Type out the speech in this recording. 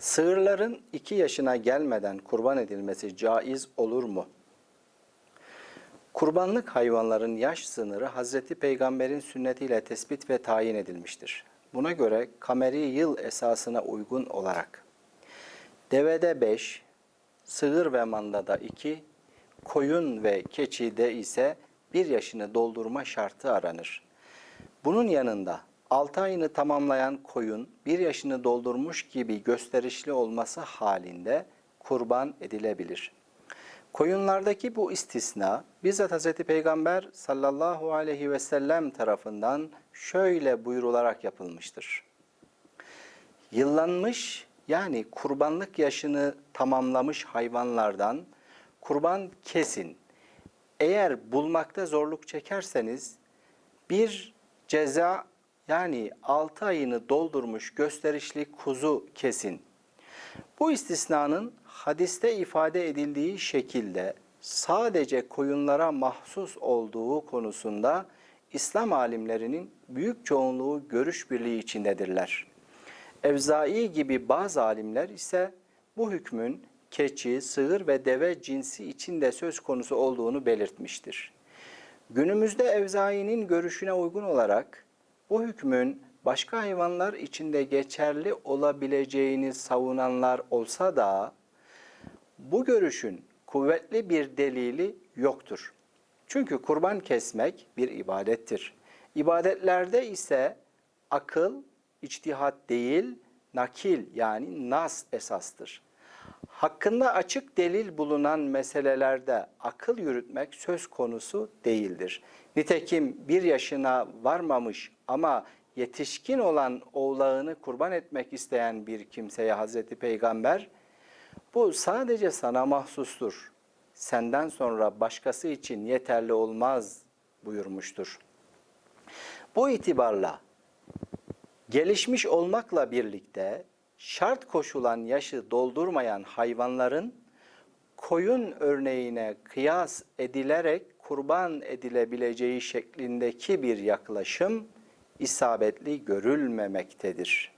Sığırların 2 yaşına gelmeden kurban edilmesi caiz olur mu? Kurbanlık hayvanların yaş sınırı Hazreti Peygamber'in sünnetiyle tespit ve tayin edilmiştir. Buna göre kameri yıl esasına uygun olarak devede 5, sığır ve mandada 2, koyun ve keçide ise 1 yaşını doldurma şartı aranır. Bunun yanında 6 ayını tamamlayan koyun 1 yaşını doldurmuş gibi gösterişli olması halinde kurban edilebilir. Koyunlardaki bu istisna bizzat Hz. Peygamber sallallahu aleyhi ve sellem tarafından şöyle buyurularak yapılmıştır. Yıllanmış yani kurbanlık yaşını tamamlamış hayvanlardan kurban kesin. Eğer bulmakta zorluk çekerseniz bir ceza yani 6 ayını doldurmuş gösterişli kuzu kesin. Bu istisnanın hadiste ifade edildiği şekilde sadece koyunlara mahsus olduğu konusunda İslam alimlerinin büyük çoğunluğu görüş birliği içindedirler. Evzai gibi bazı alimler ise bu hükmün keçi, sığır ve deve cinsi içinde söz konusu olduğunu belirtmiştir. Günümüzde Evzai'nin görüşüne uygun olarak bu hükmün başka hayvanlar içinde geçerli olabileceğini savunanlar olsa da bu görüşün kuvvetli bir delili yoktur. Çünkü kurban kesmek bir ibadettir. İbadetlerde ise akıl, içtihat değil, nakil yani nas esastır. Hakkında açık delil bulunan meselelerde akıl yürütmek söz konusu değildir. Nitekim bir yaşına varmamış ama yetişkin olan oğlağını kurban etmek isteyen bir kimseye Hazreti Peygamber bu sadece sana mahsustur. Senden sonra başkası için yeterli olmaz buyurmuştur. Bu itibarla gelişmiş olmakla birlikte şart koşulan yaşı doldurmayan hayvanların koyun örneğine kıyas edilerek kurban edilebileceği şeklindeki bir yaklaşım isabetli görülmemektedir.